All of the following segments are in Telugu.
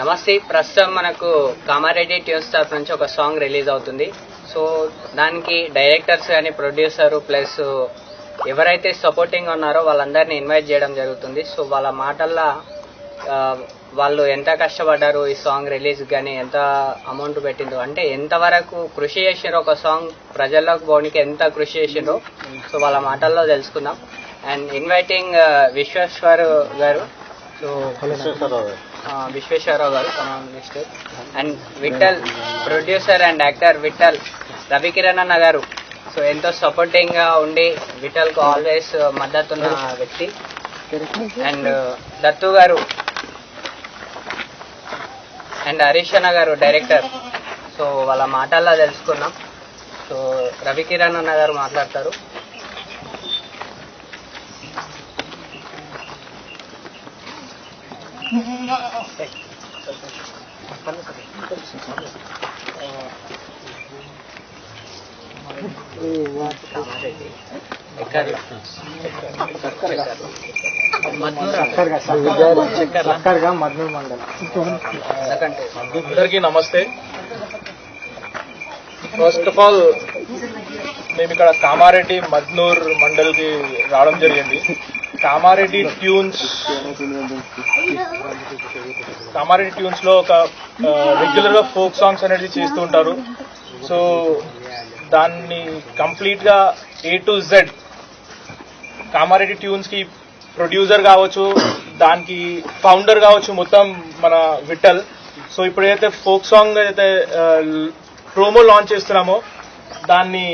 నమస్తే. ప్రస్తుతం మనకు కామారెడ్డి ట్యూన్స్ తరఫు నుంచి ఒక సాంగ్ రిలీజ్ అవుతుంది. సో దానికి డైరెక్టర్స్ కానీ ప్రొడ్యూసర్ ప్లస్ ఎవరైతే సపోర్టింగ్ ఉన్నారో వాళ్ళందరినీ ఇన్వైట్ చేయడం జరుగుతుంది. సో వాళ్ళ మాటల్లో వాళ్ళు ఎంత కష్టపడ్డారు ఈ సాంగ్ రిలీజ్ కానీ ఎంత అమౌంట్ పెట్టిందో అంటే ఎంతవరకు కృషి చేసిండ్రో ఒక సాంగ్ ప్రజల్లోకి పోవడానికి ఎంత కృషి చేసిండ్రో? సో వాళ్ళ మాటల్లో తెలుసుకుందాం. అండ్ ఇన్వైటింగ్ విశ్వేశ్వర్ గారు. సో విశ్వేశ్వరరావు గారు minister and Vittal producer and actor Vittal Ravikiran అన్న గారు. సో ఎంతో సపోర్టింగ్గా ఉండి విఠల్కు ఆల్వేస్ uh, మద్దతున్న వ్యక్తి. అండ్ దత్తు uh, గారు. అండ్ హరీష్ అన్న గారు డైరెక్టర్ సో వాళ్ళ మాటల్లో తెలుసుకున్నాం. సో రవికిరణ్ అన్న గారు మాట్లాడతారు ఎక్కడ ఎందుకంటే అందరికీ నమస్తే. ఫస్ట్ ఆఫ్ ఆల్ మేము ఇక్కడ కామారెడ్డి మద్నూర్ మండల్కి రావడం జరిగింది. కామారెడ్డి ట్యూన్స్. కామారెడ్డి ట్యూన్స్లో ఒక రెగ్యులర్గా ఫోక్ సాంగ్స్ అనేది చేస్తూ ఉంటారు. సో దాన్ని కంప్లీట్గా ఏ టు జెడ్ కామారెడ్డి ట్యూన్స్కి ప్రొడ్యూసర్ కావచ్చు దానికి ఫౌండర్ కావచ్చు మొత్తం మన విఠల్. సో ఇప్పుడు ఏదైతే ఫోక్ సాంగ్ ఏదైతే ప్రోమో లాంచ్ చేస్తున్నామో దాన్ని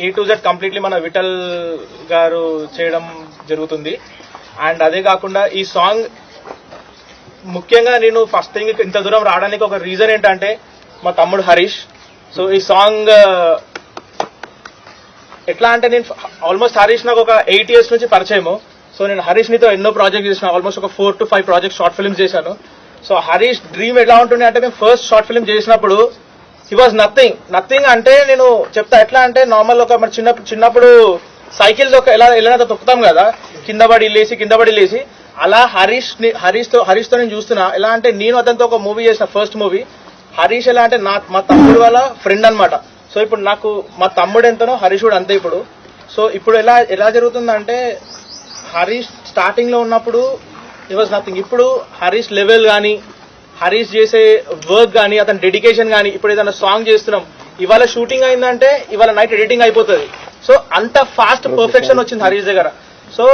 ఏ టు జెడ్ కంప్లీట్లీ మన విఠల్ గారు చేయడం జరుగుతుంది. అండ్ అదే కాకుండా ఈ సాంగ్ ముఖ్యంగా నేను ఫస్ట్ థింగ్ ఇంత దూరం రావడానికి ఒక రీజన్ ఏంటంటే మా తమ్ముడు హరీష్. సో ఈ సాంగ్ ఎట్లా అంటే నేను ఆల్మోస్ట్ హరీష్ నాకు ఒక ఎయిట్ ఇయర్స్ నుంచి పరిచయము. సో నేను హరీష్ నితో ఎన్నో ప్రాజెక్ట్ చేసిన ఆల్మోస్ట్ ఒక four to five project short films చేశాను. సో హరీష్ డ్రీమ్ ఎలా ఉంటుంది అంటే మేము ఫస్ట్ షార్ట్ ఫిల్మ్ చేసినప్పుడు హీ వాజ్ నథింగ్ నథింగ్ అంటే నేను చెప్తా. ఎట్లా అంటే నార్మల్ ఒక మన చిన్న చిన్నప్పుడు సైకిల్తో ఎలా ఎలా తొక్కుతాం కదా కింద పడి లేసి కింద పడి లేసి అలా హరీష్ హరీష్తో హరీష్తో నేను చూస్తున్నా. ఎలా అంటే నేను అతనితో ఒక మూవీ చేసిన ఫస్ట్ మూవీ హరీష్ ఎలా అంటే నా మా తమ్ముడు వాళ్ళ ఫ్రెండ్ అన్నమాట. సో ఇప్పుడు నాకు మా తమ్ముడు ఎంతనో హరీష్ కూడా అంతే ఇప్పుడు. సో ఇప్పుడు ఎలా ఎలా జరుగుతుందంటే హరీష్ స్టార్టింగ్లో ఉన్నప్పుడు ఇట్ వాజ్ నథింగ్ ఇప్పుడు హరీష్ లెవెల్ కానీ హరీష్ చేసే వర్క్ కానీ అతని డెడికేషన్ కానీ ఇప్పుడు ఏదైనా సాంగ్ చేస్తున్నాం ఇవాళ షూటింగ్ అయిందంటే ఇవాళ నైట్ ఎడిటింగ్ అయిపోతుంది. సో అంత ఫాస్ట్ పర్ఫెక్షన్ వచ్చింది హరీష్ దగ్గర. సో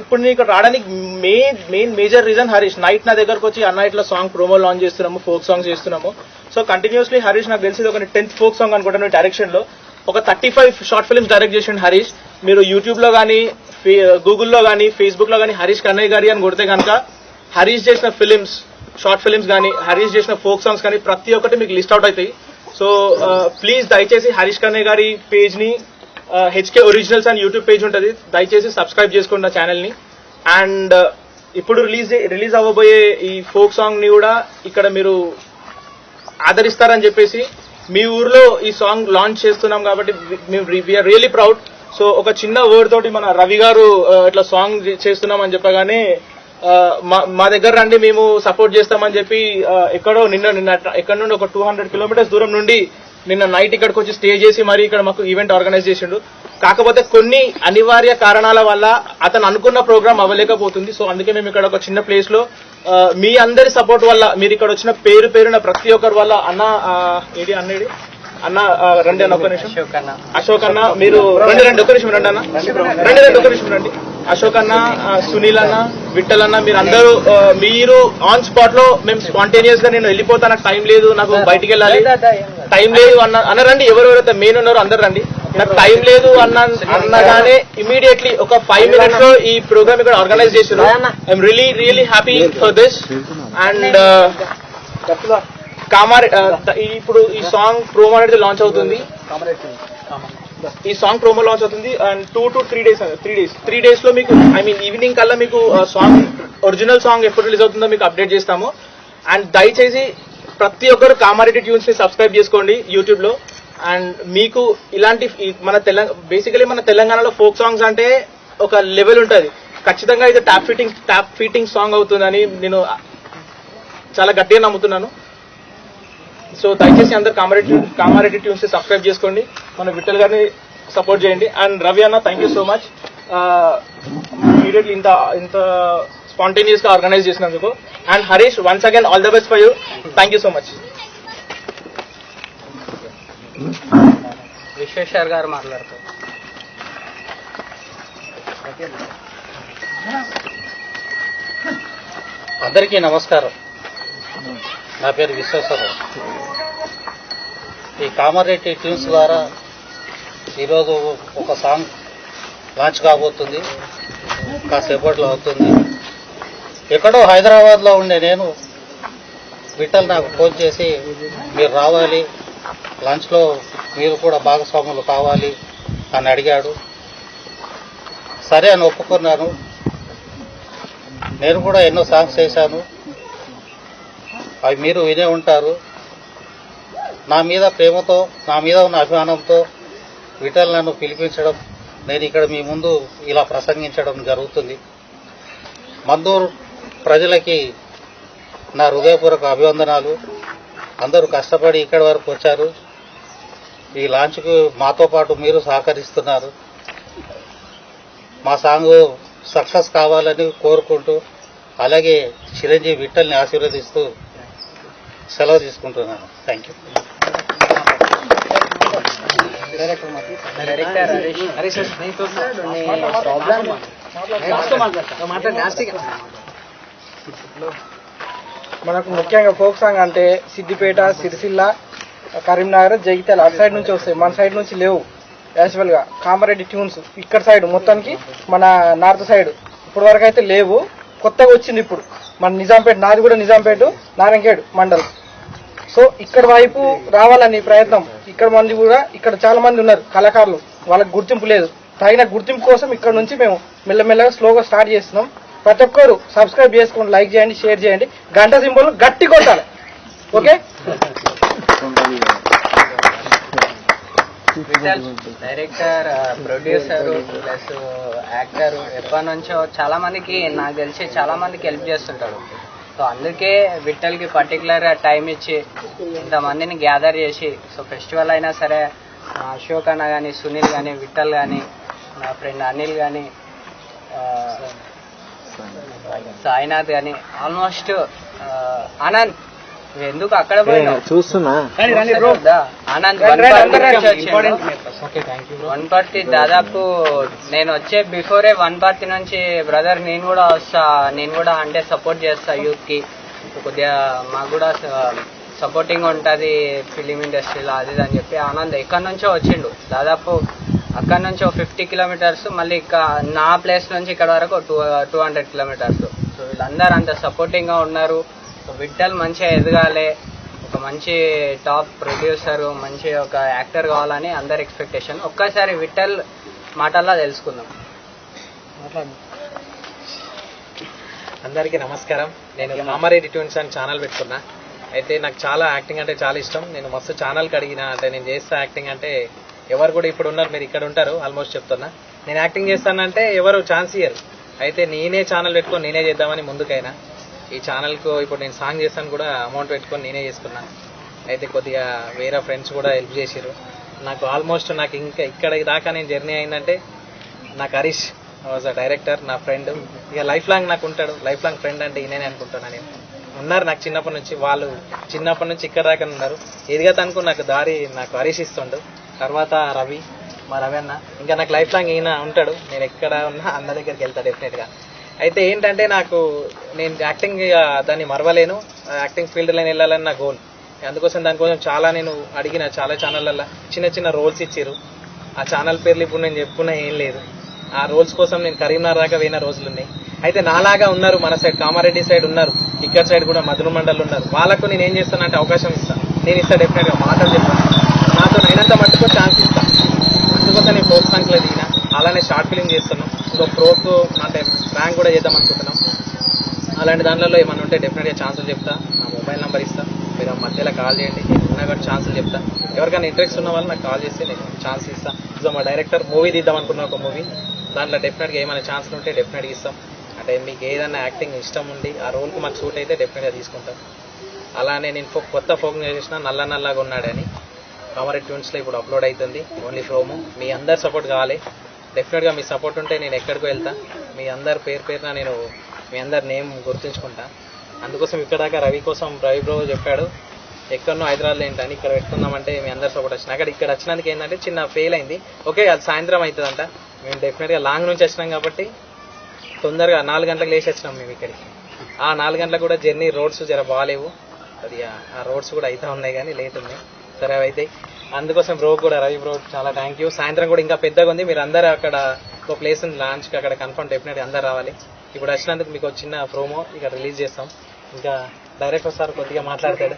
ఇప్పుడు నీకు రావడానికి main main major reason Harish. Night నా దగ్గరకు వచ్చి అన్న ఇట్లా సాంగ్ ప్రోమో లాంచ్ చేస్తున్నాము ఫోక్ సాంగ్స్ చేస్తున్నాము. సో కంటిన్యూస్లీ హరీష్ నాకు తెలిసి ఒక టెన్త్ ఫోక్ సాంగ్ అనుకుంటాను డైరెక్షన్లో. ఒక thirty five short films direct చేసిండు హరీష్. మీరు యూట్యూబ్లో కానీ గూగుల్లో కానీ ఫేస్బుక్లో కానీ హరీష్ కన్నయ్య గారి అని కొడితే కనుక హరీష్ చేసిన ఫిలిమ్స్ షార్ట్ ఫిలిమ్స్ కానీ హరీష్ చేసిన ఫోక్ సాంగ్స్ కానీ ప్రతి ఒక్కటి మీకు లిస్ట్ అవుట్ అవుతాయి. సో ప్లీజ్ దయచేసి హరీష్ కన్నే గారి పేజ్ని హెచ్కే ఒరిజినల్స్ అని యూట్యూబ్ పేజ్ ఉంటుంది. దయచేసి సబ్స్క్రైబ్ చేసుకోండి నా ఛానల్ని. అండ్ ఇప్పుడు రిలీజ్ రిలీజ్ అవ్వబోయే ఈ ఫోక్ సాంగ్ని కూడా ఇక్కడ మీరు ఆదరిస్తారని చెప్పేసి మీ ఊర్లో ఈ సాంగ్ లాంచ్ చేస్తున్నాం కాబట్టి మేము వీఆర్ రియలీ ప్రౌడ్ సో ఒక చిన్న వర్డ్ తోటి మన రవి గారు ఇట్లా సాంగ్ చేస్తున్నాం అని చెప్పగానే మా- మా దగ్గర రండి మేము సపోర్ట్ చేస్తామని చెప్పి ఎక్కడో నిన్న నిన్న ఎక్కడ నుండి ఒక టూ హండ్రెడ్ కిలోమీటర్స్ దూరం నుండి నిన్న నైట్ ఇక్కడికి వచ్చి స్టే చేసి మరి ఇక్కడ మాకు ఈవెంట్ ఆర్గనైజ్ చేసిండు. కాకపోతే కొన్ని అనివార్య కారణాల వల్ల అతను అనుకున్న ప్రోగ్రామ్ అవ్వలేకపోతుంది. సో అందుకే మేము ఇక్కడ ఒక చిన్న ప్లేస్లో మీ అందరి సపోర్ట్ వల్ల మీరు ఇక్కడ వచ్చిన పేరు పేరున ప్రతి ఒక్కరి వల్ల అన్న ఏడి ఏది? అన్న రండి అన్న ఒక్క నిమిషం. అశోక్ అన్న. మీరు రండి రండి ఒక్క నిమిషం రండి అన్న రండి రండి ఒక్క నిమిషం రండి. అశోక్ అన్న సునీల్ అన్న విఠల్ అన్న మీరు అందరూ మీరు ఆన్ స్పాట్లో మేము స్పాంటేనియస్గా నేను వెళ్ళిపోతా నాకు టైం లేదు నాకు బయటికి వెళ్ళాలి. టైం లేదు అన్న అన్న రండి ఎవరెవరైతే మెయిన్ ఉన్నారో అందరు రండి. నాకు టైం లేదు అన్న అన్నగానే ఇమీడియట్లీ ఒక ఫైవ్ మినిట్స్లో ఈ ప్రోగ్రామ్ ఇక్కడ ఆర్గనైజ్ చేసారు I'm really really happy for this and కామారి ఇప్పుడు ఈ సాంగ్ ప్రోమో అనేది లాంచ్ అవుతుంది. ఈ సాంగ్ ప్రోమో లాంచ్ అవుతుంది and two to three days three days three డేస్లో మీకు ఐ మీన్ ఈవినింగ్ కల్లా మీకు సాంగ్ ఒరిజినల్ సాంగ్ ఎప్పుడు రిలీజ్ అవుతుందో మీకు అప్డేట్ చేస్తాము. అండ్ దయచేసి ప్రతి ఒక్కరు కామారెడ్డి ట్యూన్స్ని సబ్స్క్రైబ్ చేసుకోండి యూట్యూబ్లో. అండ్ మీకు ఇలాంటి మన తెలంగాణ బేసికలీ మన తెలంగాణలో ఫోక్ సాంగ్స్ అంటే ఒక లెవెల్ ఉంటుంది. ఖచ్చితంగా ఇది tap fitting tap fitting song అవుతుందని నేను చాలా గట్టిగా నమ్ముతున్నాను. సో దయచేసి అందరు కామారెడ్డి కామారెడ్డి ట్యూన్స్ సబ్స్క్రైబ్ చేసుకోండి. మన విఠల్ గారిని సపోర్ట్ చేయండి. అండ్ రవి అన్న thank you so much immediately ఇంత ఇంత స్పాంటేనియస్గా ఆర్గనైజ్ చేసినందుకు. And Harish once again all the best for you thank you so much Vishweshwar గారు మాట్లాడతారు. అందరికీ నమస్కారం. నా పేరు విశ్వేశ్వరరావు. ఈ కామారెడ్డి ట్యూన్స్ ద్వారా ఈరోజు ఒక సాంగ్ లాంచ్ కాబోతుంది. కాసేపట్లో అవుతుంది. ఎక్కడో హైదరాబాద్లో ఉండే నేను విఠల్ నాకు ఫోన్ చేసి మీరు రావాలి. లంచ్లో మీరు కూడా భాగస్వాములు కావాలి అని అడిగాడు. సరే అని ఒప్పుకున్నాను. నేను కూడా ఎన్నో సాంగ్స్ చేశాను. అవి మీరు వినే ఉంటారు. నా మీద ప్రేమతో నా మీద ఉన్న అభిమానంతో విఠల్ నన్ను పిలిపించడం నేను ఇక్కడ మీ ముందు ఇలా ప్రసంగించడం జరుగుతుంది. మందూరు ప్రజలకి నా హృదయపూర్వక అభివందనాలు. అందరూ కష్టపడి ఇక్కడి వరకు వచ్చారు. ఈ లాంచ్కు మాతో పాటు మీరు సహకరిస్తున్నారు. మా సాంగ్ సక్సెస్ కావాలని కోరుకుంటూ అలాగే చిరంజీవి విట్టల్ని ఆశీర్వదిస్తూ సెలవు తీసుకుంటున్నాను. థ్యాంక్ యూ డైరెక్టర్ హరీష్ మనకు ముఖ్యంగా ఫోక్ సాంగ్ అంటే సిద్దిపేట సిరిసిల్ల కరీంనగర్ జగిత్యాల అటు సైడ్ నుంచి వస్తాయి. మన సైడ్ నుంచి లేవు. యాక్చువల్గా కామారెడ్డి ట్యూన్స్ ఇక్కడ సైడ్ మొత్తానికి మన నార్త్ సైడ్. ఇప్పటి వరకు అయితే లేవు. కొత్తగా వచ్చింది ఇప్పుడు. మన నిజాంపేట నాది కూడా నిజాంపేట నారాయణఖేడ్ మండల్. సో ఇక్కడ వైపు రావాలని ప్రయత్నం. ఇక్కడ మంది కూడా ఇక్కడ చాలా మంది ఉన్నారు కళాకారులు. వాళ్ళకి గుర్తింపు లేదు. తగిన గుర్తింపు కోసం ఇక్కడ నుంచి మేము మెల్లమెల్లగా స్లోగా స్టార్ట్ చేస్తున్నాం. ప్రతి ఒక్కరు సబ్స్క్రైబ్ చేసుకోండి లైక్ చేయండి షేర్ చేయండి. గంట సింబల్ గట్టి కొట్టాలి. Okay? Director producer plus actor ఎప్పటి నుంచో చాలా మందికి నాకు తెలిసి చాలా మందికి హెల్ప్ చేస్తుంటాడు సో అందుకే విట్టల్కి పర్టికులర్ టైం ఇచ్చి ఇంతమందిని గ్యాదర్ చేసి సో ఫెస్టివల్ అయినా సరే అశోక్ అన్న కానీ సునీల్ కానీ విట్టల్ కానీ నా ఫ్రెండ్ అనిల్ కానీ సాయినాథ్ కానీ ఆల్మోస్ట్ ఆనంద్ ఎందుకు అక్కడ పోయినావు? చూస్తున్నా. వన్ పార్టీ దాదాపు నేను వచ్చే బిఫోరే వన్ పార్టీ నుంచి బ్రదర్ నేను కూడా వస్తా నేను కూడా అంటే సపోర్ట్ చేస్తా యూత్కి కొద్దిగా మాకు కూడా సపోర్టింగ్ ఉంటది ఫిలిం ఇండస్ట్రీలో అది అని చెప్పి ఆనంద్ ఎక్కడి నుంచో వచ్చిండు. దాదాపు అక్కడ నుంచి ఒక ఫిఫ్టీ కిలోమీటర్స్ మళ్ళీ ఇక నా ప్లేస్ నుంచి ఇక్కడ వరకు two two hundred kilometres so వీళ్ళందరూ అంత సపోర్టింగ్గా ఉన్నారు. విఠల్ మంచిగా ఎదగాలి ఒక మంచి టాప్ ప్రొడ్యూసర్ మంచి ఒక యాక్టర్ కావాలని అందరి ఎక్స్పెక్టేషన్ ఒక్కసారి విఠల్ మాటల్లో తెలుసుకుందాం. అందరికీ నమస్కారం. నేను కామారెడ్డి ట్యూన్స్ అని ఛానల్ పెట్టుకున్నా. అయితే నాకు చాలా యాక్టింగ్ అంటే చాలా ఇష్టం. నేను మస్తు ఛానల్కి అడిగిన అంటే నేను చేస్తా యాక్టింగ్ అంటే ఎవరు కూడా ఇప్పుడు ఉన్నారు మీరు ఇక్కడ ఉంటారు ఆల్మోస్ట్ చెప్తున్నా. నేను యాక్టింగ్ చేస్తానంటే ఎవరు ఛాన్స్ ఇయ్యరు అయితే నేనే ఛానల్ పెట్టుకొని నేనే చేద్దామని ముందుకైనా. ఈ ఛానల్కు ఇప్పుడు నేను సాంగ్ చేస్తాను కూడా అమౌంట్ పెట్టుకొని నేనే చేసుకున్నా. అయితే కొద్దిగా వేరే ఫ్రెండ్స్ కూడా హెల్ప్ చేసిర్రు. నాకు ఆల్మోస్ట్ నాకు ఇంకా ఇక్కడ దాకా నేను జర్నీ అయిందంటే నాకు హరీష్ వాజ్ అ డైరెక్టర్ నా ఫ్రెండ్ ఇక లైఫ్ లాంగ్ నాకు ఉంటాడు. లైఫ్ లాంగ్ ఫ్రెండ్ అంటే ఈయననే అనుకుంటున్నాను నేను. ఉన్నారు నాకు చిన్నప్పటి నుంచి. వాళ్ళు చిన్నప్పటి నుంచి ఇక్కడ దాకా ఉన్నారు. ఎదిగా తనకు నాకు దారి నాకు హరీష్ ఇస్తుండు. తర్వాత రవి మా రవి అన్న. ఇంకా నాకు లైఫ్ లాంగ్ ఈయన ఉంటాడు. నేను ఎక్కడ ఉన్నా అన్న దగ్గరికి వెళ్తా డెఫినెట్గా అయితే ఏంటంటే నాకు నేను యాక్టింగ్ ఇక దాన్ని మరవలేను. యాక్టింగ్ ఫీల్డ్లో వెళ్ళాలని నా గోల్ అందుకోసం దానికోసం చాలా నేను అడిగిన చాలా ఛానళ్ళల్లో చిన్న చిన్న రోల్స్ ఇచ్చారు ఆ ఛానల్ పేర్లు ఇప్పుడు నేను చెప్పుకున్నా ఏం లేదు. ఆ రోల్స్ కోసం నేను కరీంనగర్ దాకా పోయిన రోజులు ఉన్నాయి. అయితే నాలాగా ఉన్నారు మన సైడ్ కామారెడ్డి సైడ్ ఉన్నారు. ఇక్కడ సైడ్ కూడా మధుర మండలి ఉన్నారు. వాళ్ళకు నేను ఏం చేస్తానంటే అవకాశం ఇస్తాను నేను ఇస్తా డెఫినెట్గా మాటలు చెప్తాను నాతో అయినంత మట్టుకు ఛాన్స్ ఇస్తాను అందుకోసం నేను ప్రోత్సాహం లేదు అలానే షార్ట్ ఫిలిం చేస్తున్నాం. ఇంకో ప్రోక్ అంటే ర్యాంక్ కూడా చేద్దాం అనుకుంటున్నాం. అలాంటి దాంట్లో ఏమైనా ఉంటే డెఫినెట్గా ఛాన్సులు చెప్తా. నా మొబైల్ నెంబర్ ఇస్తా. మీరు మధ్యలో కాల్ చేయండి. ఉన్నా కూడా ఛాన్సులు చెప్తా. ఎవరికైనా ఇంట్రెస్ట్ ఉన్న వాళ్ళు నాకు కాల్ చేస్తే నేను ఛాన్స్ ఇస్తా. సో మా డైరెక్టర్ మూవీ తీద్దాం అనుకున్న ఒక మూవీ దాంట్లో డెఫినెట్గా ఏమైనా ఛాన్సులు ఉంటే డెఫినెట్గా ఇస్తాం. అంటే మీకు ఏదైనా యాక్టింగ్ ఇష్టం ఉండి ఆ రోల్కి మాకు సూట్ అయితే డెఫినెట్గా తీసుకుంటాం. అలానే నేను ఫో- కొత్త ఫోక్ చేసిన నల్ల నల్లగా ఉన్నాడని. కామరెడ్ ట్యూన్స్లో ఇప్పుడు అప్లోడ్ అవుతుంది. ఓన్లీ ఫోము మీ అందరు సపోర్ట్ కావాలి. డెఫినెట్గా మీ సపోర్ట్ ఉంటే నేను ఎక్కడికి వెళ్తా. మీ అందరి పేరు పేరున నేను మీ అందరి నేమ్ గుర్తుంచుకుంటా. అందుకోసం ఇక్కడ దాకా రవి కోసం రవి బ్రో చెప్పాడు ఎక్కడనో హైదరాబాద్లో ఏంటని ఇక్కడ పెట్టుకుందామంటే మీ అందరు సపోర్ట్ వచ్చిన అక్కడ ఇక్కడ వచ్చినందుకు ఏంటంటే చిన్న ఫెయిల్ అయింది. ఓకే అది సాయంత్రం అవుతుందంట. మేము డెఫినెట్గా లాంగ్ నుంచి వచ్చినాం కాబట్టి తొందరగా నాలుగు గంటలకు లేచి వచ్చినాం మేము ఇక్కడికి. ఆ నాలుగు గంటలకు కూడా జర్నీ రోడ్స్ జర బాగాలేవు. అది ఆ- రోడ్స్ కూడా అవుతా ఉన్నాయి కానీ లేట్ ఉన్నాయి. సరే అవి అయితే అందుకోసం బ్రో కూడా రవి బ్రో చాలా థ్యాంక్ యూ సాయంత్రం కూడా ఇంకా పెద్దగా ఉంది. మీరు అందరూ అక్కడ ఒక ప్లేస్ ఉంది లాంచ్కి అక్కడ కన్ఫర్మ్ డెఫినెట్ అందరు రావాలి. ఇప్పుడు వచ్చినందుకు మీకు చిన్న ప్రోమో ఇక్కడ రిలీజ్ చేస్తాం. ఇంకా డైరెక్టర్ సార్ కొద్దిగా మాట్లాడతాడు.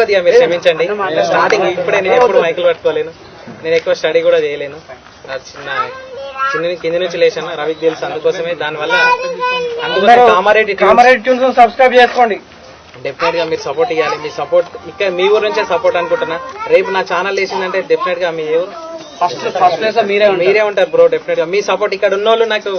కొద్దిగా మీరు క్షమించండి. స్టార్టింగ్ ఇప్పుడే నేను ఎప్పుడు మైకులు పట్టుకోలేను. నేను ఎక్కువ స్టడీ కూడా చేయలేను. చిన్న చిన్న కింది నుంచి లేచాను. రవికి తెలుసు అందుకోసమే. దానివల్ల అందుకోసం కామారెడ్డి కామారెడ్డి సబ్స్క్రైబ్ చేసుకోండి. డెఫినెట్గా మీరు సపోర్ట్ ఇవ్వాలి మీ సపోర్ట్ ఇక్కడ మీ ఊరు నుంచే సపోర్ట్ అనుకుంటున్నా. రేపు నా ఛానల్ వేసిందంటే డెఫినెట్గా మీ ఊరు. ఫస్ట్ ఫస్ట్ ప్లేస్ మీరే మీరే ఉంటారు బ్రో డెఫినెట్గా. మీ సపోర్ట్ ఇక్కడ ఉన్న వాళ్ళు నాకు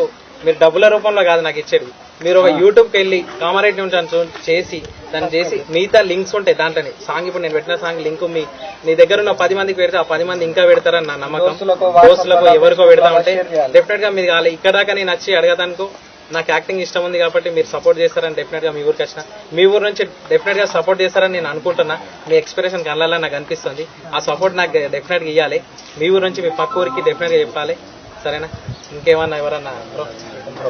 మీరు డబ్బుల రూపంలో కాదు నాకు ఇచ్చేది. మీరు ఒక యూట్యూబ్కి వెళ్ళి కామారెడ్డి నుంచి చేసి దాన్ని చేసి మిగతా లింక్స్ ఉంటాయి దాంట్లోనే. సాంగ్ ఇప్పుడు నేను పెట్టిన సాంగ్ లింక్ మీ నీ దగ్గర ఉన్న పది మందికి పెడితే ఆ పది మంది ఇంకా పెడతారని నా నమ్మకం. దోస్తులకు, ఎవరికో పెడతా ఉంటే. డెఫినెట్గా మీరు కావాలి. ఇక్కడ దాకా నేను వచ్చి అడగదానికి నాకు యాక్టింగ్ ఇష్టం ఉంది కాబట్టి మీరు సపోర్ట్ చేస్తారని డెఫినెట్గా మీ ఊరికి వచ్చిన. మీ ఊరు నుంచి డెఫినెట్గా సపోర్ట్ చేస్తారని నేను అనుకుంటున్నా. మీ ఎక్స్ప్రెషన్ కళ్ళల్లో నాకు అనిపిస్తుంది. ఆ సపోర్ట్ నాకు డెఫినెట్గా ఇవ్వాలి మీ ఊరు నుంచి మీ పక్క ఊరికి డెఫినెట్గా చెప్పాలి. సరేనా? ఇంకేమన్నా ఎవరన్నా బ్రో బ్రో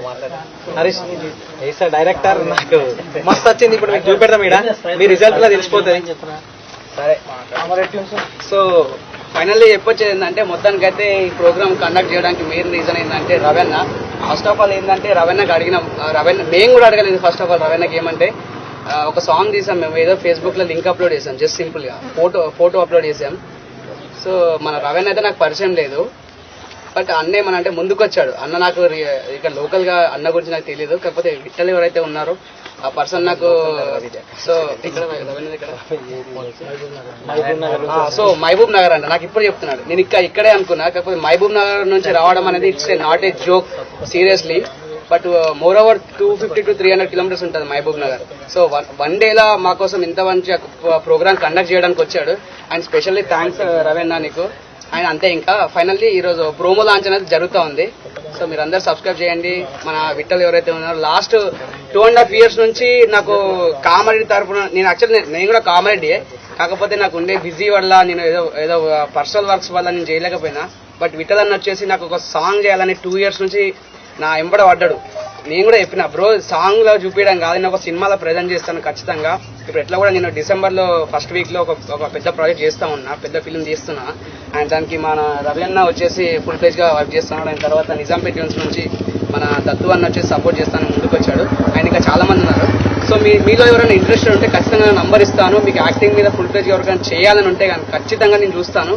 హరీష్ ఏ సార్ డైరెక్టర్ నాకు మస్తు వచ్చింది. ఇప్పుడు మీకు చూపెడతాం ఇక్కడ మీ రిజల్ట్లో తెలిసిపోతుంది. సరే. సో ఫైనల్లీ చెప్పొచ్చేది ఏంటంటే మొత్తానికైతే ఈ ప్రోగ్రామ్ కండక్ట్ చేయడానికి మెయిన్ రీజన్ ఏంటంటే రవెన్న ఫస్ట్ ఆఫ్ ఆల్ ఏంటంటే రవెన్నకి అడిగిన. రవీణ మేము కూడా అడగలేదు. ఫస్ట్ ఆఫ్ ఆల్ రవీణకి ఏమంటే ఒక సాంగ్ తీసాం. మేము ఏదో ఫేస్బుక్లో లింక్ అప్లోడ్ చేసాం. జస్ట్ సింపుల్గా. ఫోటో ఫోటో అప్లోడ్ చేసాం. సో మన రవీణ అయితే నాకు పరిచయం లేదు. బట్ అన్న ఏమని అంటే ముందుకు వచ్చాడు అన్న నాకు ఇక్కడ లోకల్గా అన్న గురించి నాకు తెలియదు. కాకపోతే విట్టలు ఎవరైతే ఉన్నారో ఆ పర్సన్ నాకు సో సో మహబూబ్ నగర్ అంట నాకు ఇప్పుడు చెప్తున్నాడు. నేను ఇక్కడ ఇక్కడే అనుకున్నా కాకపోతే మహబూబ్ నగర్ నుంచి రావడం అనేది it's not a joke seriously but more over two fifty to three hundred kilometres ఉంటుంది మహబూబ్ నగర్. సో వన్ డేలా మా కోసం ఇంత మంచి ప్రోగ్రామ్ కండక్ట్ చేయడానికి వచ్చాడు. అండ్ స్పెషల్లీ థ్యాంక్స్ రవీణ నీకు. అండ్ అంతే ఇంకా. ఫైనల్లీ ఈరోజు ప్రోమో లాంచ్ అనేది జరుగుతూ ఉంది. సో మీరు అందరు సబ్స్క్రైబ్ చేయండి. మన విట్టలు ఎవరైతే ఉన్నారో last two and half years నుంచి నాకు కామెడీ తరఫున నేను యాక్చువల్లీ నేను కూడా కామెడీయే కాకపోతే నాకు ఉండే బిజీ వల్ల నేను ఏదో ఏదో పర్సనల్ వర్క్స్ వల్ల నేను చేయలేకపోయినా. బట్ విఠల్ అన్న వచ్చేసి నాకు ఒక సాంగ్ చేయాలని టూ ఇయర్స్ నుంచి నా ఎంబడ పడ్డాడు. నేను కూడా చెప్పిన బ్రో సాంగ్లో చూపించడం కాదు నేను ఒక సినిమాలో ప్రజెంట్ చేస్తాను ఖచ్చితంగా. ఇప్పుడు ఎట్లా కూడా నేను డిసెంబర్లో ఫస్ట్ వీక్లో ఒక ఒక పెద్ద ప్రాజెక్ట్ చేస్తా ఉన్నా పెద్ద ఫిల్మ్ తీస్తున్నా. అండ్ దానికి మన రవి అన్న వచ్చేసి ఫుల్ పేజ్గా వర్క్ చేస్తున్నాడు. అండ్ తర్వాత నిజాంపేట యూన్స్ నుంచి మన దత్తు అన్న వచ్చేసి సపోర్ట్ చేస్తాను ముందుకు వచ్చాడు ఆయన ఇంకా చాలా మంది ఉన్నారు. సో మీ మీలో ఎవరైనా ఇంట్రెస్ట్ ఉంటే ఖచ్చితంగా నంబర్ ఇస్తాను. మీకు యాక్టింగ్ మీద ఫుల్ పేజ్ ఎవరికైనా చేయాలని ఉంటే కానీ ఖచ్చితంగా నేను చూస్తాను.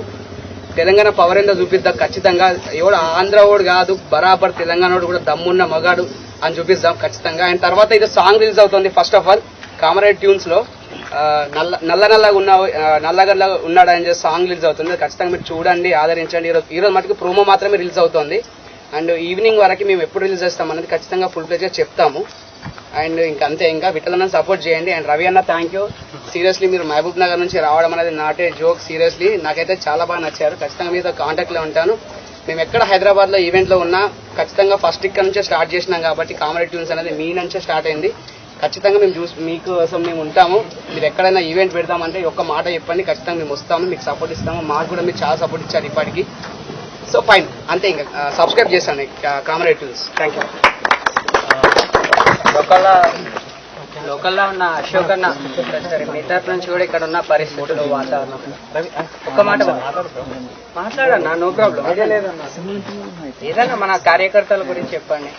తెలంగాణ పవర్ ఏందో చూపిద్దాం? ఖచ్చితంగా. ఎవడు ఆంధ్ర వాడు కాదు బరాబర్ తెలంగాణ వాడు కూడా దమ్మున్న మగాడు. అని చూపిస్తాం ఖచ్చితంగా. అండ్ తర్వాత ఇది సాంగ్ రిలీజ్ అవుతుంది ఫస్ట్ ఆఫ్ ఆల్. కామరేడ్ ట్యూన్స్లో నల్ల నల్ల నల్లగా ఉన్న ఆ, ఉన్నాడు అని చెప్పి సాంగ్ రిలీజ్ అవుతుంది. ఖచ్చితంగా మీరు చూడండి ఆదరించండి. ఈరోజు ఈరోజు మటుకు ప్రోమో మాత్రమే రిలీజ్ అవుతుంది. అండ్ ఈవినింగ్ వరకు మేము ఎప్పుడు రిలీజ్ చేస్తాం అనేది ఖచ్చితంగా ఫుల్ ప్లేజ్గా చెప్తాము. అండ్ ఇంకా అంతే ఇంకా విఠలన్న సపోర్ట్ చేయండి. అండ్ రవి అన్న థ్యాంక్ యూ సీరియస్లీ మీరు మహబూబ్ నగర్ నుంచి రావడం అనేది నాటే జోక్ సీరియస్లీ నాకైతే చాలా బాగా నచ్చారు. ఖచ్చితంగా మీతో కాంటాక్ట్లో ఉంటాను. మేము ఎక్కడ హైదరాబాద్లో ఈవెంట్లో ఉన్నా ఖచ్చితంగా ఫస్ట్ ఇక్కడ నుంచే స్టార్ట్ చేసినాం కాబట్టి కామెడీ ట్యూన్స్ అనేది మీ నుంచే స్టార్ట్ అయింది. ఖచ్చితంగా మేము చూసి మీకోసం మేము ఉంటాము. మీరు ఎక్కడైనా ఈవెంట్ పెడతామంటే ఒక్క మాట చెప్పండి. ఖచ్చితంగా మేము వస్తాము మీకు సపోర్ట్ ఇస్తాము. మాకు కూడా మీరు చాలా సపోర్ట్ ఇచ్చారు ఇప్పటికి. సో ఫైన్ అంతే ఇంకా. సబ్స్క్రైబ్ చేశాను కామెడీ ట్యూన్స్ థ్యాంక్ యూ లోకల్లో ఉన్న అశోక్ అన్న సరే మీ తరపు నుంచి కూడా ఇక్కడ ఉన్న పరిస్థితులు వాతావరణం. ఒక్క మాట మాట్లాడన్నా నో ప్రాబ్లం. ఏదన్నా మన కార్యకర్తల గురించి చెప్పండి.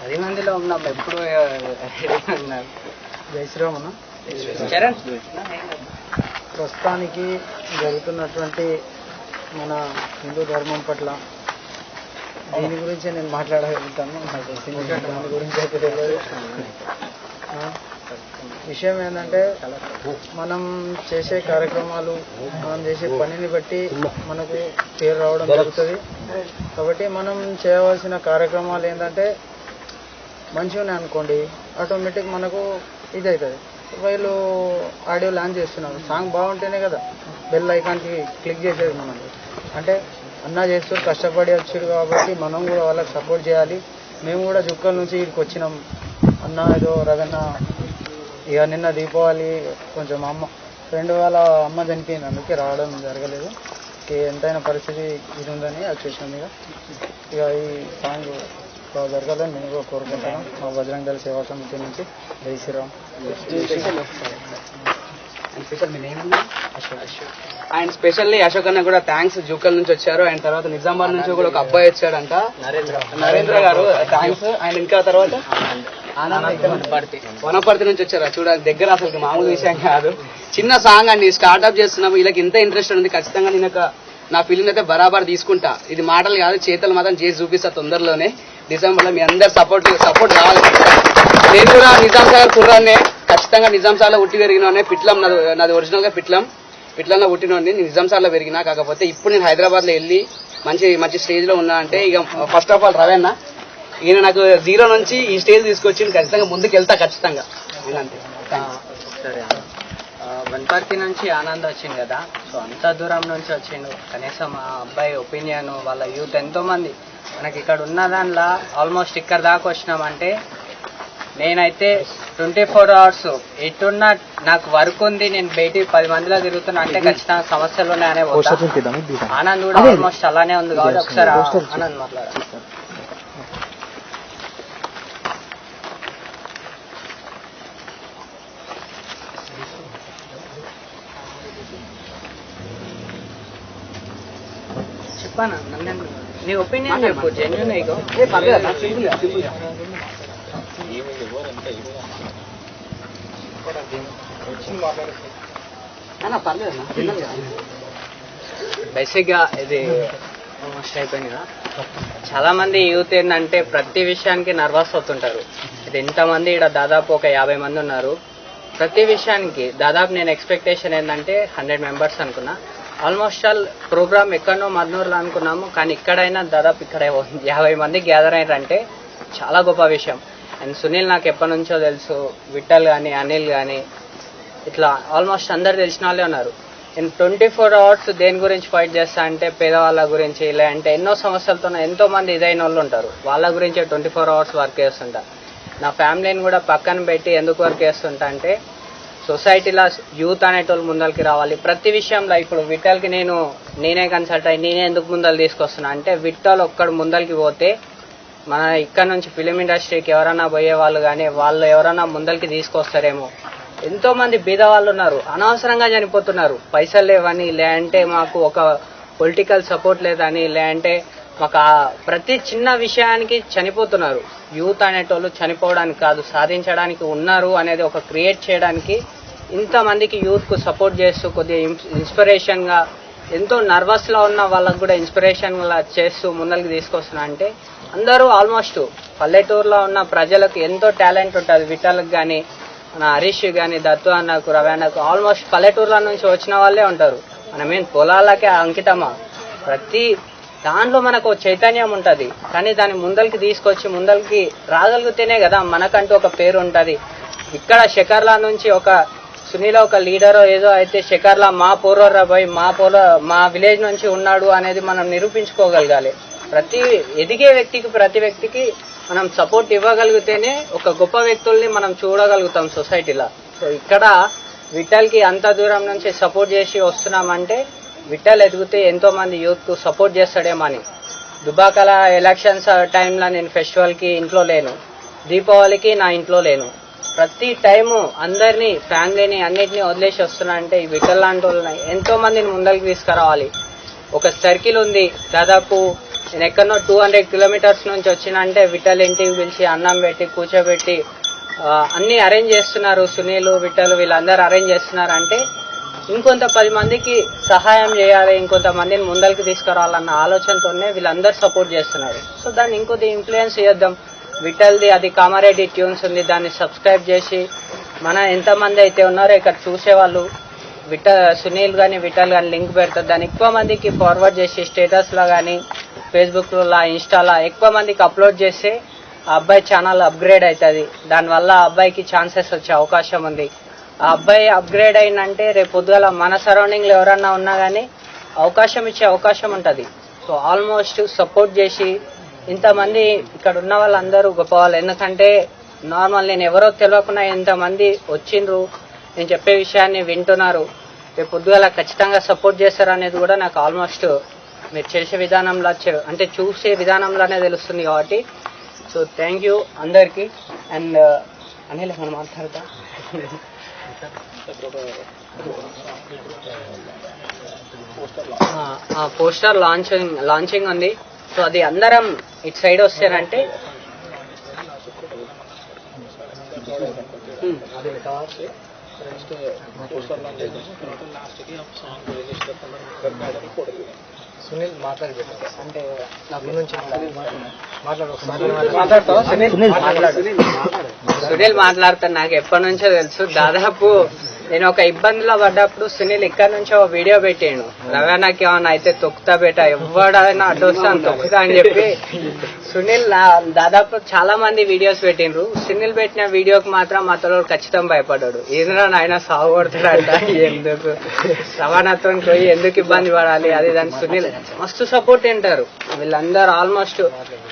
పది మందిలో ఉన్నాం ఎప్పుడు జై శ్రీరామ్ చరణ్. ప్రస్తుతానికి జరుగుతున్నటువంటి మన హిందూ ధర్మం పట్ల దీని గురించి నేను మాట్లాడగలుగుతాను. నాకు దాని గురించి అయితే తెలియదు. విషయం ఏంటంటే మనం చేసే కార్యక్రమాలు మనం చేసే పనిని బట్టి మనకు పేరు రావడం జరుగుతుంది. కాబట్టి మనం చేయవలసిన కార్యక్రమాలు ఏంటంటే మంచిగా ఉన్నాయి అనుకోండి ఆటోమేటిక్ మనకు ఇది అవుతుంది వీళ్ళు ఆడియో లాంచ్ చేస్తున్నారు. సాంగ్ బాగుంటేనే కదా బెల్ ఐకాన్కి క్లిక్ చేసేది మనం అంటే అన్న చేస్తూ కష్టపడి వచ్చాడు కాబట్టి మనం కూడా వాళ్ళకి సపోర్ట్ చేయాలి. మేము కూడా జుక్కల నుంచి ఇక్కడికి వచ్చినాం. అన్న ఏదో రగన్న ఇక నిన్న దీపావళి కొంచెం అమ్మ ఫ్రెండ్ వాళ్ళ అమ్మ చనిపోయింది. అందుకే రావడం జరగలేదు. ఇక ఎంతైనా పరిస్థితి ఇది ఉందని వచ్చేసాం ఇక. ఇక ఈ సాంగ్ బాగా జరగాలని నేను కూడా కోరుకుంటాను మా బజరంగ దళ సేవా సమితి నుంచి జై శ్రీరామ్. అండ్ స్పెషల్లీ అశోక్ అన్న కూడా థ్యాంక్స్ జూకల్ నుంచి వచ్చారు. అండ్ తర్వాత నిజామాబాద్ నుంచి కూడా ఒక అబ్బాయి వచ్చాడంట. నరేంద్ర. నరేంద్ర గారు థ్యాంక్స్ అండ్ ఇంకా తర్వాత? వనపర్తి. నుంచి వచ్చారు. చూడాలి. దగ్గర అసలు మామూలు విషయం కాదు. చిన్న సాంగ్ అండి. స్టార్ట్అప్ చేస్తున్నాము. వీళ్ళకి ఇంత ఇంట్రెస్ట్ ఉంది. ఖచ్చితంగా నేను ఒక నా ఫీలింగ్ అయితే బరాబర్ తీసుకుంటా. ఇది మాటలు కాదు. చేతలు మాత్రం చేసి చూపిస్తా తొందరలోనే. డిసెంబర్లో మీ అందరు సపోర్ట్ సపోర్ట్ కావాలి నేను కూడా నిజాం సాగర్ కుర్రాన్నే. ఖచ్చితంగా నిజాంసార్లో ఉట్టి పెరిగినోనే పిట్లం నాది నాది ఒరిజినల్గా పిట్లం. పిట్లంలో పుట్టినోడిని నిజాంసార్లో నిజాం పెరిగినా కాకపోతే ఇప్పుడు నేను హైదరాబాద్లో వెళ్ళి మంచి మంచి స్టేజ్లో ఉన్నా అంటే ఇక ఫస్ట్ ఆఫ్ ఆల్ రవేన్న ఈయన నాకు జీరో నుంచి ఈ స్టేజ్ తీసుకొచ్చి ఖచ్చితంగా ముందుకు వెళ్తా ఖచ్చితంగా అంతే సరే వనపర్తి నుంచి ఆనంద్ వచ్చింది కదా సో అంత దూరం నుంచి వచ్చిండు. కనీసం ఆ అబ్బాయి ఒపీనియన్ వాళ్ళ యూత్ ఎంతో మంది. మనకి ఇక్కడ ఉన్న దానిలో ఆల్మోస్ట్ ఇక్కడ దాకా వచ్చినామంటే నేనైతే ట్వంటీ ఫోర్ అవర్స్. ఎటున్నా నాకు వర్క్ ఉంది నేను బయటి పది మందిలో తిరుగుతున్నా అంటే ఖచ్చితంగా సమస్యలు ఉన్నాయనే ఆనంద్ కూడా ఆల్మోస్ట్ అలానే ఉంది కాబట్టి ఒకసారి ఆనంద్ మాట్లాడాలి చెప్పానా? నీ ఒపీనియన్ చెప్పు జెన్యున్ ఇగో ఏ పర్లేదు అన్న, సింపుల్గా, సింపుల్గా. అన్న, పర్లేదు అన్న, చిన్నది కదా. బేసిక్గా ఇది ఆల్మోస్ట్ అయిపోయింది కదా. చాలా మంది యూత్ ఏంటంటే ప్రతి విషయానికి నర్వస్ అవుతుంటారు. ఇది ఇంతమంది ఇక్కడ దాదాపు ఒక యాభై మంది ఉన్నారు. ప్రతి విషయానికి దాదాపు నేను ఎక్స్పెక్టేషన్ ఏంటంటే హండ్రెడ్ మెంబర్స్ అనుకున్నా. ఆల్మోస్ట్ ఆల్ ప్రోగ్రామ్ ఎక్కడనో మర్నూరులో అనుకున్నాము. కానీ ఇక్కడైనా దాదాపు ఇక్కడ యాభై మంది గ్యాదర్ అయ్యారంటే చాలా గొప్ప విషయం. అండ్ సునీల్ నాకు ఎప్పటి నుంచో తెలుసు విఠల్ కానీ అనిల్ కానీ ఇట్లా ఆల్మోస్ట్ అందరు తెలిసిన వాళ్ళే ఉన్నారు. నేను ట్వంటీ ఫోర్ అవర్స్ దేని గురించి ఫైట్ చేస్తా అంటే పేదవాళ్ళ గురించి లేదంటే ఎన్నో సమస్యలతో ఎంతో మంది ఇదైన వాళ్ళు ఉంటారు. వాళ్ళ గురించి ట్వంటీ ఫోర్ అవర్స్ వర్క్ చేస్తుంటా. నా ఫ్యామిలీని కూడా పక్కన పెట్టి ఎందుకు వర్క్ చేస్తుంటా అంటే సొసైటీలో యూత్ అనేటోళ్ళు ముందరికి రావాలి. ప్రతి విషయంలో ఇప్పుడు విఠల్కి నేను నేనే కన్సల్ట్ అయ్యి నేనే ఎందుకు ముందలు తీసుకొస్తున్నా అంటే విఠల్ ఒక్కడు ముందరికి పోతే మన ఇక్కడ నుంచి ఫిలిం ఇండస్ట్రీకి ఎవరైనా పోయే వాళ్ళు కానీ వాళ్ళు ఎవరైనా ముందరికి తీసుకొస్తారేమో. ఎంతో మంది బీద వాళ్ళు ఉన్నారు. అనవసరంగా చనిపోతున్నారు. పైసలు లేవని లేదంటే మాకు ఒక పొలిటికల్ సపోర్ట్ లేదని లేదంటే మాకు ప్రతి చిన్న విషయానికి చనిపోతున్నారు. యూత్ అనేటోళ్ళు చనిపోవడానికి కాదు సాధించడానికి ఉన్నారు అనేది ఒక క్రియేట్ చేయడానికి ఇంతమందికి యూత్కు సపోర్ట్ చేస్తూ కొద్దిగా ఇన్స్పిరేషన్గా ఎంతో నర్వస్లో ఉన్న వాళ్ళకు కూడా ఇన్స్పిరేషన్గా చేస్తూ ముందరికి తీసుకొస్తున్నా అంటే అందరూ ఆల్మోస్ట్ పల్లెటూరులో ఉన్న ప్రజలకు ఎంతో టాలెంట్ ఉంటుంది. విఠలకు కానీ మన హరీష్ కానీ దత్తు అన్నకు రవి అన్నకు ఆల్మోస్ట్ పల్లెటూర్ల నుంచి వచ్చిన వాళ్ళే ఉంటారు. మనమేం పొలాలకే అంకితమా? ప్రతి దాంట్లో మనకు చైతన్యం ఉంటుంది. కానీ దాన్ని ముందరికి తీసుకొచ్చి ముందరికి రాగలిగితేనే కదా మనకంటూ ఒక పేరు ఉంటుంది. ఇక్కడ శకర్లా నుంచి ఒక సునీల ఒక లీడర్ ఏదో అయితే శకర్లా మా పూర్వ పోయి మా పూర్వ మా విలేజ్ నుంచి ఉన్నాడు అనేది మనం నిరూపించుకోగలగాలి. ప్రతి ఎదిగే వ్యక్తికి ప్రతి వ్యక్తికి మనం సపోర్ట్ ఇవ్వగలిగితేనే ఒక గొప్ప వ్యక్తుల్ని మనం చూడగలుగుతాం సొసైటీలో సో ఇక్కడ విఠల్కి అంత దూరం నుంచి సపోర్ట్ చేసి వస్తున్నామంటే విఠల్ ఎదిగితే ఎంతో మంది యూత్ సపోర్ట్ చేస్తాడేమో అని. దుబాకల ఎలక్షన్స్ టైంలో నేను ఫెస్టివల్కి ఇంట్లో లేను. దీపావళికి నా ఇంట్లో లేను. ప్రతి టైము అందరినీ ఫ్యామిలీని అన్నిటినీ వదిలేసి వస్తున్నా అంటే ఈ విఠల్ లాంటి వాళ్ళని ఎంతో మందిని ముందరికి తీసుకురావాలి. ఒక సర్కిల్ ఉంది. దాదాపు నేను ఎక్కడో టూ హండ్రెడ్ కిలోమీటర్స్ నుంచి వచ్చినంటే విఠల్ ఇంటికి పిలిచి అన్నం పెట్టి కూర్చోబెట్టి అన్ని అరేంజ్ చేస్తున్నారు సునీలు విఠల్ వీళ్ళందరూ అరేంజ్ చేస్తున్నారు అంటే ఇంకొంత పది మందికి సహాయం చేయాలి ఇంకొంతమందిని ముందరికి తీసుకురావాలన్న ఆలోచనతోనే వీళ్ళందరూ సపోర్ట్ చేస్తున్నారు. సో దాన్ని ఇంకొద్ది ఇన్ఫ్లుయెన్స్ చేద్దాం. విఠల్ది అది కామారెడ్డి ట్యూన్స్ ఉంది దాన్ని సబ్స్క్రైబ్ చేసి మన ఎంతమంది అయితే ఉన్నారో ఇక్కడ చూసేవాళ్ళు విట సునీల్ కానీ విఠల్ కానీ లింక్ పెడతారు. దాన్ని ఎక్కువ మందికి ఫార్వర్డ్ చేసి స్టేటస్లో కానీ ఫేస్బుక్లో ఇన్స్టాలో ఎక్కువ మందికి అప్లోడ్ చేస్తే ఆ అబ్బాయి ఛానల్ అప్గ్రేడ్ అవుతుంది దానివల్ల ఆ అబ్బాయికి ఛాన్సెస్ వచ్చే అవకాశం ఉంది. ఆ అబ్బాయి అప్గ్రేడ్ అయిందంటే రేపు పొద్దుగల మన సరౌండింగ్లో ఎవరన్నా ఉన్నా కానీ అవకాశం ఇచ్చే అవకాశం ఉంటుంది. సో ఆల్మోస్ట్ సపోర్ట్ చేసి ఇంతమంది ఇక్కడ ఉన్న వాళ్ళందరూ గొప్ప వాళ్ళు ఎందుకంటే నార్మల్ నేను ఎవరో తెలియకుండా ఎంతమంది వచ్చిండ్రు. నేను చెప్పే విషయాన్ని వింటున్నారు. రేపు పొద్దుగల ఖచ్చితంగా సపోర్ట్ చేస్తారు అనేది కూడా నాకు ఆల్మోస్ట్ మీరు చేసే విధానంలో చె- అంటే చూసే విధానంలోనే తెలుస్తుంది కాబట్టి. సో థ్యాంక్ యూ అందరికీ. అండ్ uh, అనిల్ మనం మాట్లాడతా? పోస్టర్ లాంచింగ్ లాంచింగ్ ఉంది. సో అది అందరం ఇటు సైడ్ వస్తారంటే. Hmm. సునీల్ మాట్లాడి అంటే నా గురించి మాట్లాడు. మాట్లాడతావా? సునీల్ మాట్లాడుతాను నాకు ఎప్పటి నుంచో తెలుసు. దాదాపు నేను ఒక ఇబ్బందిలో పడ్డప్పుడు సునీల్ ఇక్కడ నుంచి ఒక వీడియో పెట్టాడు. రవాణాకి ఏమన్నా అయితే తొక్కుతా బేట ఎవడైనా అడ్డు వస్తాను తొక్కుతా అని చెప్పి సునీల్ నా- దాదాపు చాలా మంది వీడియోస్ పెట్టిండ్రు. సునీల్ పెట్టిన వీడియోకి మాత్రం మా తోడు ఖచ్చితంగా భయపడ్డాడు. ఏదైనా ఆయన సాగు కొడతాడంట ఎందుకు? రవాణాతో పోయి ఎందుకు ఇబ్బంది పడాలి? అది దాని సునీల్ మస్తు సపోర్ట్ తింటారు. వీళ్ళందరూ ఆల్మోస్ట్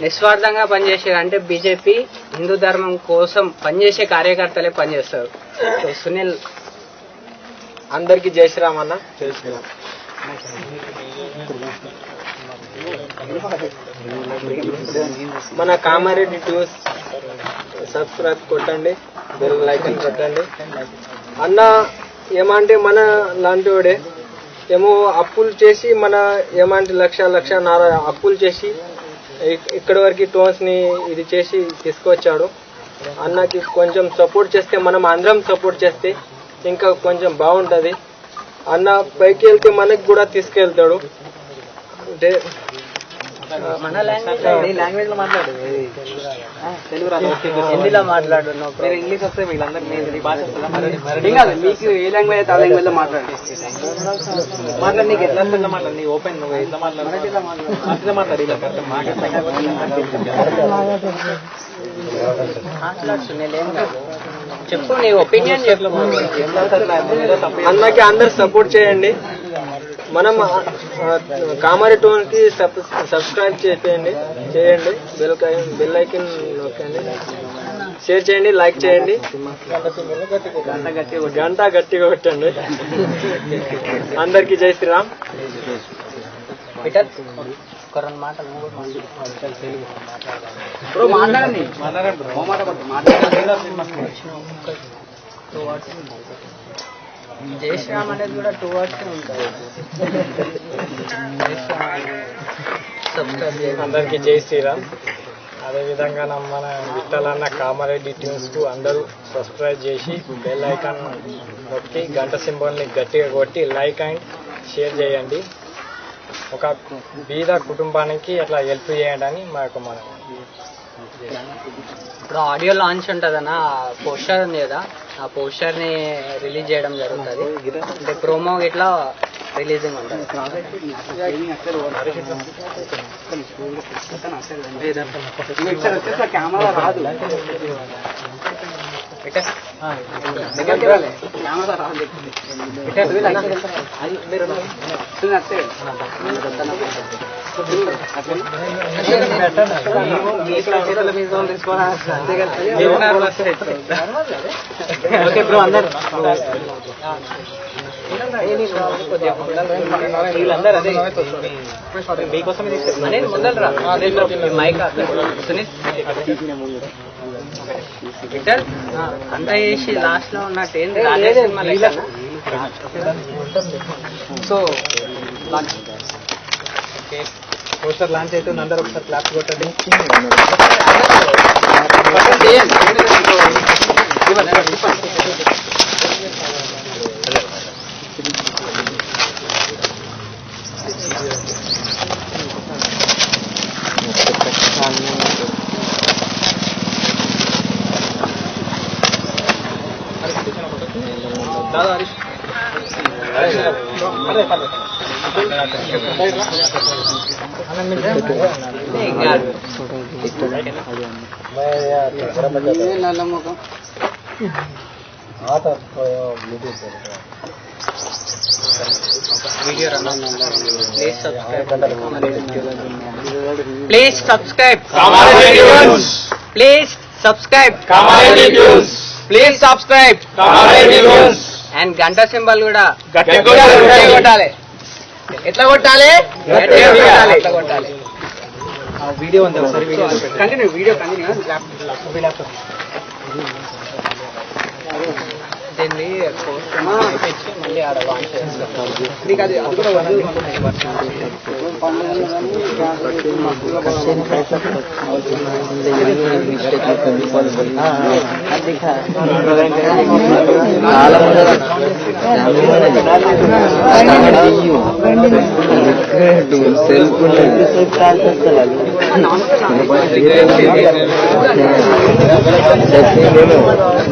నిస్వార్థంగా పనిచేసారు అంటే బీజేపీ హిందూ ధర్మం కోసం పనిచేసే కార్యకర్తలే పనిచేస్తారు. సునీల్ అందరికి జై శ్రీరామ్ అన్న. మన కామారెడ్డి టూర్స్ సబ్స్క్రైబ్ కొట్టండి బెల్ లైకన్ కొట్టండి. అన్న ఏమంటే మన లాంటి వాడే ఏమో అప్పులు చేసి మన ఏమంటే లక్ష లక్ష నార అప్పులు చేసి ఇక్- ఇక్కడి వరకు టోన్స్ని ఇది చేసి తీసుకొచ్చాడు. అన్నకి కొంచెం సపోర్ట్ చేస్తే మనం అందరం సపోర్ట్ చేస్తే ఇంకా కొంచెం బాగుంటది. అన్న పైకి వెళ్తే మనకి కూడా తీసుకెళ్తాడు. అంటే మన లాంగ్వేజ్ లాంగ్వేజ్లో మాట్లాడు. తెలుగు రాదు. హిందీలో మాట్లాడు problem. ఇంగ్లీష్ వస్తే వీళ్ళందరూ మీ భాష కాదు మీకు ఏ లాంగ్వేజ్ అయితే ఆ లాంగ్వేజ్లో మాట్లాడండి మాట్లాడి. నీకు ఎట్లా వస్తుందో మాట్లాడు నీ ఓపెన్ నువ్వు ఎట్లా మాట్లాడు? అట్లా మాట్లాడు? ఇలా మాట్లాడు. చెప్పు నీ ఒపీనియన్ చెప్పు. అన్నకి అందరు సపోర్ట్ చేయండి. మనం కామారి టోన్కి సబ్- సబ్స్క్రైబ్ చేయండి. చేయండి. బెల్ బెల్ ఐకన్ నొక్కండి. షేర్ చేయండి లైక్ చేయండి. గంట గట్టిగా కొట్టండి. అందరికి జై శ్రీరామ్. పీటర్ ఒక రెండు మాటలు నువ్వు మాట్లాడు. మాట్లాడండి. జై శ్రీరామ్ అనేది కూడా టూ వర్డ్స్ ఉంటుంది. అందరికి జై శ్రీరామ్. అదేవిధంగా మన విఠలన్న కామారెడ్డి ట్యూన్స్కు అందరూ సబ్స్క్రైబ్ చేసి బెల్ ఐకాన్ నొక్కి గంట సింబల్ని గట్టిగా కొట్టి లైక్ అండ్ షేర్ చేయండి. ఒక బీద కుటుంబానికి అట్లా హెల్ప్ చేయండి అని మాకు మనం ఇప్పుడు ఆడియో లాంచ్ ఉంటుందన్న పోస్టర్ ఉంది కదా ఆ పోస్టర్ని రిలీజ్ చేయడం జరుగుతుంది. అంటే ప్రోమో ఇట్లా రిలీజింగ్ ఉంటుంది. కెమెరా రాదు. ఓకే బ్రో అందరు. వీళ్ళందరూ అదే. మీకోసమే తీసుకెళ్తాను అనేది ముందర రా. మైక్ సునీల్. అంతా చేసి లాస్ట్ ఉన్నట్టు ఏంది రాజే so launch okay poster launch అయితే అందరూ ఒకసారి క్లాప్ కొట్టండి. ఇవ్వండి కాదు నల్ల ముఖం please subscribe Kamareddy tunes please subscribe Kamareddy tunes please subscribe Kamareddy tunes and గంట సింబల్ కూడా. గట్టిగా గట్టిగా కొట్టాలి. ఎట్లా కొట్టాలి? కొట్టాలి. వీడియో ఉంది కంటిన్యూ వీడియో కంటిన్యూ దీన్ని పోస్ట్ పెట్టి మళ్ళీ ఆడ లాంచ్ చేస్తాం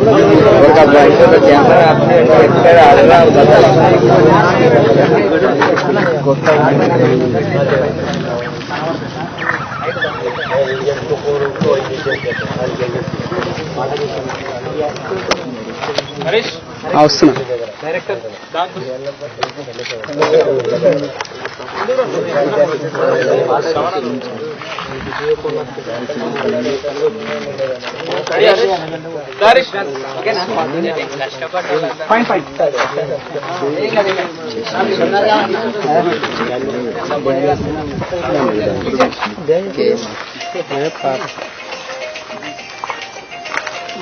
నీకు అది అది కూడా వద్దు. హరీష్ వస్తున్నా హరీష్ కష్టపడ్డా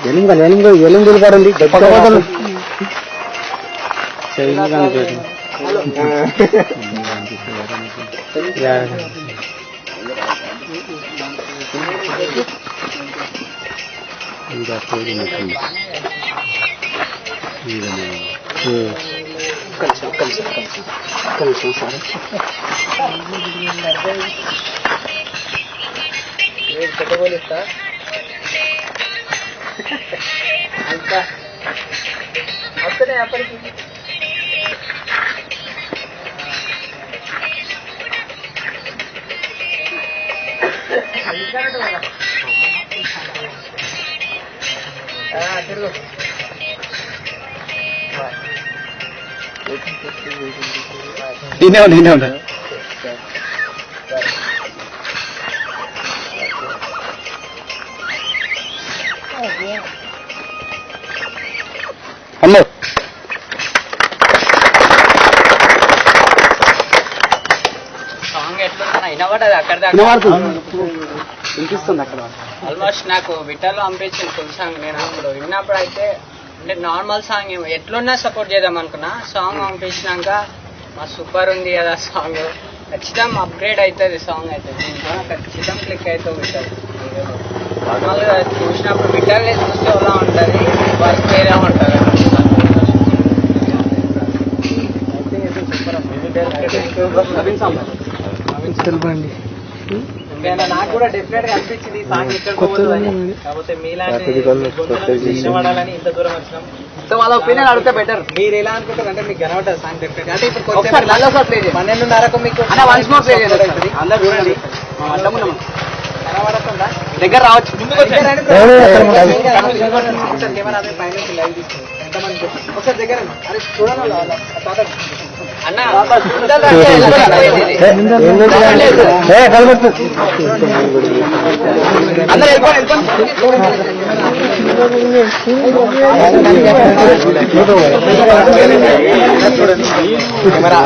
ఎలుంగు ఎలుంగు పడండి ini ini ini ini ini Apa ini apa ini? నేనే ఉన్నా నేనే ఉన్నా అమ్మో సాంగ్ ఎట్లుందా వినబడదు అక్కడ దాకా వినిపిస్తుంది అక్కడ. ఆల్మోస్ట్ నాకు విటల్లో పంపించిన ఫుల్ సాంగ్ నేను అప్పుడు విన్నప్పుడు అయితే అంటే నార్మల్ సాంగ్ ఏమో ఎట్లున్నా సపోర్ట్ చేద్దాం అనుకున్నా. సాంగ్ పంపించినాక మా సూపర్ ఉంది కదా సాంగ్ ఖచ్చితం అప్గ్రేడ్ అవుతుంది సాంగ్ అయితే. దీంట్లో ఖచ్చితం క్లిక్ అయితే ఉంటుంది నార్మల్గా చూసినప్పుడు విటల్ని చూస్తే ఎలా ఉంటుంది? వర్క్ వేరే ఉంటుంది ఇంకా నాకు కూడా డెఫినెట్గా అనిపించింది ఈ సాంగ్ కాకపోతే మీలాంటి వినబడాలని ఇంత దూరం వచ్చినాం. సో వాళ్ళ ఒపీనియన్ అడిగితే బెటర్ మీరు ఎలా అనుకుంటారు అంటే మీకు కనబడదు సాంగ్ డెఫినెట్ అంటే ఇప్పుడు పన్నెండున్నరకు మీకు వన్స్ మోర్ ప్లే. అందరు చూడండి. దగ్గర రావచ్చు. లైవ్ తీస్తుంది ఎంతమంది? ఒకసారి దగ్గర. అరే చూడండి తాత అందరూ వెళ్ళిపోండి వెళ్ళిపోండి కెమెరా